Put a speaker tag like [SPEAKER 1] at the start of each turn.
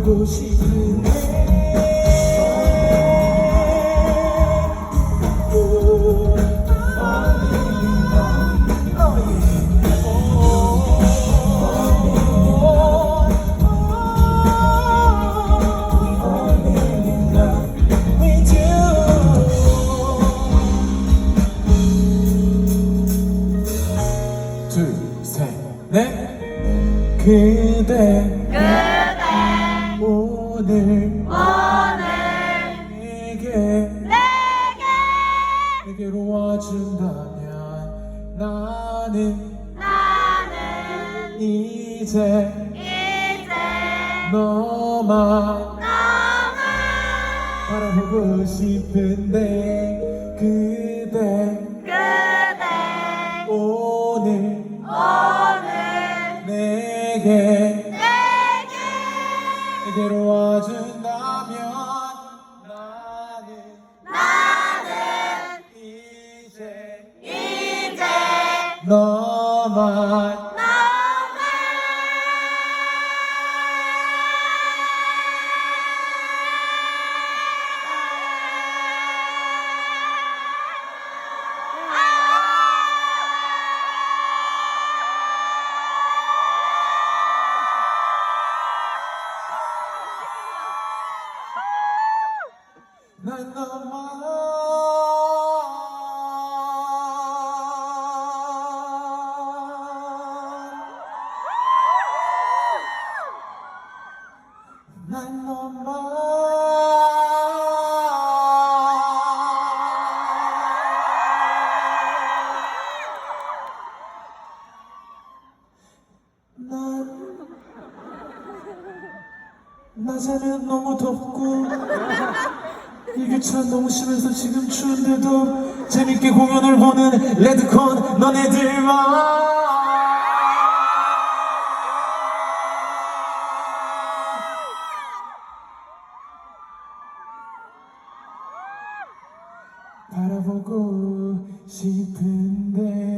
[SPEAKER 1] 보고 싶은데. 둘, 셋, 넷. 그대,
[SPEAKER 2] 그대.
[SPEAKER 1] 오늘.
[SPEAKER 2] 오늘.
[SPEAKER 1] 내게,
[SPEAKER 2] 내게.
[SPEAKER 1] 내게로 와준다면 나는.
[SPEAKER 2] 나는
[SPEAKER 1] 이제.
[SPEAKER 2] 이제.
[SPEAKER 1] 너만.
[SPEAKER 2] 너만.
[SPEAKER 1] 바라보고 싶은데 내게, 내게로 와준다면 나는
[SPEAKER 2] 나는
[SPEAKER 1] 이제
[SPEAKER 2] 이제 너만
[SPEAKER 1] 난 너만 난 너만 난 낮에는 너무 덥고 일교차 너무 심해서 지금 추운데도 재밌게 공연을 보는 레드콘 너네들만 바라보고 싶은데